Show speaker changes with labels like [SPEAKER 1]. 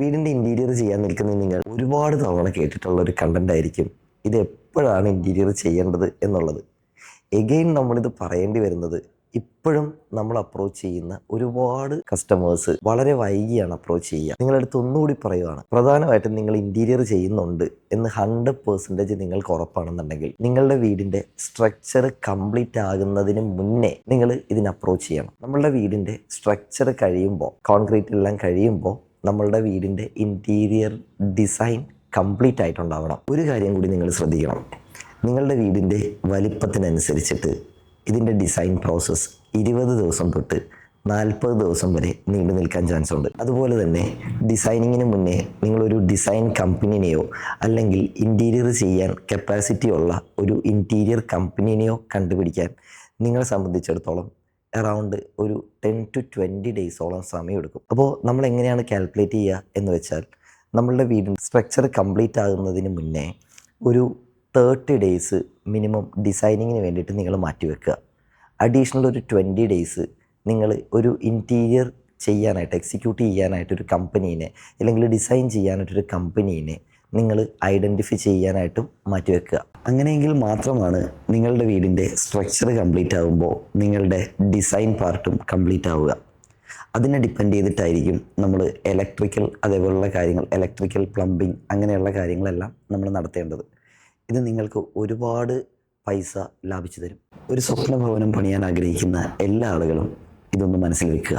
[SPEAKER 1] വീടിന്റെ ഇന്റീരിയർ ചെയ്യാൻ നിൽക്കുന്ന നിങ്ങൾ ഒരുപാട് തവണ കേട്ടിട്ടുള്ള ഒരു കണ്ടന്റ് ആയിരിക്കും ഇത് എപ്പോഴാണ് ഇന്റീരിയർ ചെയ്യേണ്ടത് എന്നുള്ളത്. എഗെയിൻ നമ്മളിത് പറയേണ്ടി വരുന്നത് ഇപ്പോഴും നമ്മൾ അപ്രോച്ച് ചെയ്യുന്ന ഒരുപാട് കസ്റ്റമേഴ്സ് വളരെ വൈകിയാണ് അപ്രോച്ച് ചെയ്യുക. നിങ്ങളടുത്ത് ഒന്നുകൂടി പറയുവാണ് പ്രധാനമായിട്ടും നിങ്ങൾ ഇന്റീരിയർ ചെയ്യുന്നുണ്ട് എന്ന് ഹൺഡ്രഡ് പെർസെന്റേജ് നിങ്ങൾക്ക് ഉറപ്പാണെന്നുണ്ടെങ്കിൽ നിങ്ങളുടെ വീടിന്റെ സ്ട്രക്ചർ കംപ്ലീറ്റ് ആകുന്നതിന് മുന്നേ നിങ്ങൾ ഇതിന് അപ്രോച്ച് ചെയ്യണം. നമ്മളുടെ വീടിന്റെ സ്ട്രക്ചർ കഴിയുമ്പോൾ കോൺക്രീറ്റ് എല്ലാം കഴിയുമ്പോൾ നമ്മളുടെ വീടിന്റെ ഇന്റീരിയർ ഡിസൈൻ കംപ്ലീറ്റ് ആയിട്ടുണ്ടാവണം. ഒരു കാര്യം കൂടി നിങ്ങൾ ശ്രദ്ധിക്കണം. നിങ്ങളുടെ വീടിന്റെ വലിപ്പത്തിനനുസരിച്ചിട്ട് ഇതിന്റെ ഡിസൈൻ പ്രോസസ്സ് ഇരുപത് ദിവസം തൊട്ട് നാൽപ്പത് ദിവസം വരെ നീണ്ടു നിൽക്കാൻ ചാൻസ് ഉണ്ട്. അതുപോലെ തന്നെ ഡിസൈനിങ്ങിന് മുന്നേ നിങ്ങളൊരു ഡിസൈൻ കമ്പനിനെയോ അല്ലെങ്കിൽ ഇന്റീരിയർ ചെയ്യാൻ കപ്പാസിറ്റി ഉള്ള ഒരു ഇന്റീരിയർ കമ്പനിനെയോ കണ്ടുപിടിക്കാൻ നിങ്ങളെ സംബന്ധിച്ചിടത്തോളം അറൗണ്ട് ഒരു ടെൻ ടു ട്വന്റി ഡേയ്സോളം സമയമെടുക്കും. അപ്പോൾ നമ്മൾ എങ്ങനെയാണ് കാൽക്കുലേറ്റ് ചെയ്യുക എന്ന് വെച്ചാൽ നമ്മളുടെ വീടിന്റെ സ്ട്രക്ചർ കംപ്ലീറ്റ് ആകുന്നതിന് മുന്നേ ഒരു തേർട്ടി ഡേയ്സ് മിനിമം ഡിസൈനിങ്ങിന് വേണ്ടിയിട്ട് നിങ്ങൾ മാറ്റിവെക്കുക അഡീഷണൽ ഒരു ട്വന്റി ഡേയ്സ് നിങ്ങൾ ഒരു ഇന്റീരിയർ ചെയ്യാനായിട്ട് എക്സിക്യൂട്ട് ചെയ്യാനായിട്ട് ഒരു കമ്പനീനെ അല്ലെങ്കിൽ ഡിസൈൻ ചെയ്യാനായിട്ടൊരു കമ്പനീനെ നിങ്ങൾ ഐഡന്റിഫൈ ചെയ്യാനായിട്ടും മാറ്റിവെക്കുക അങ്ങനെയെങ്കിൽ മാത്രമാണ് നിങ്ങളുടെ വീടിന്റെ സ്ട്രക്ചർ കംപ്ലീറ്റ് ആകുമ്പോൾ നിങ്ങളുടെ ഡിസൈൻ പാർട്ടും കംപ്ലീറ്റ് ആവുക. അതിനെ ഡിപ്പെൻഡ് ചെയ്തിട്ടായിരിക്കും നമ്മൾ ഇലക്ട്രിക്കൽ അതേപോലുള്ള കാര്യങ്ങൾ ഇലക്ട്രിക്കൽ പ്ലംബിംഗ് അങ്ങനെയുള്ള കാര്യങ്ങളെല്ലാം നമ്മൾ നടത്തേണ്ടത്. ഇത് നിങ്ങൾക്ക് ഒരുപാട് പൈസ ലാഭിച്ചു തരും. ഒരു സ്വപ്ന ഭവനം പണിയാൻ ആഗ്രഹിക്കുന്ന എല്ലാ ആളുകളും ഇതൊന്ന് മനസ്സിൽ വെക്കുക.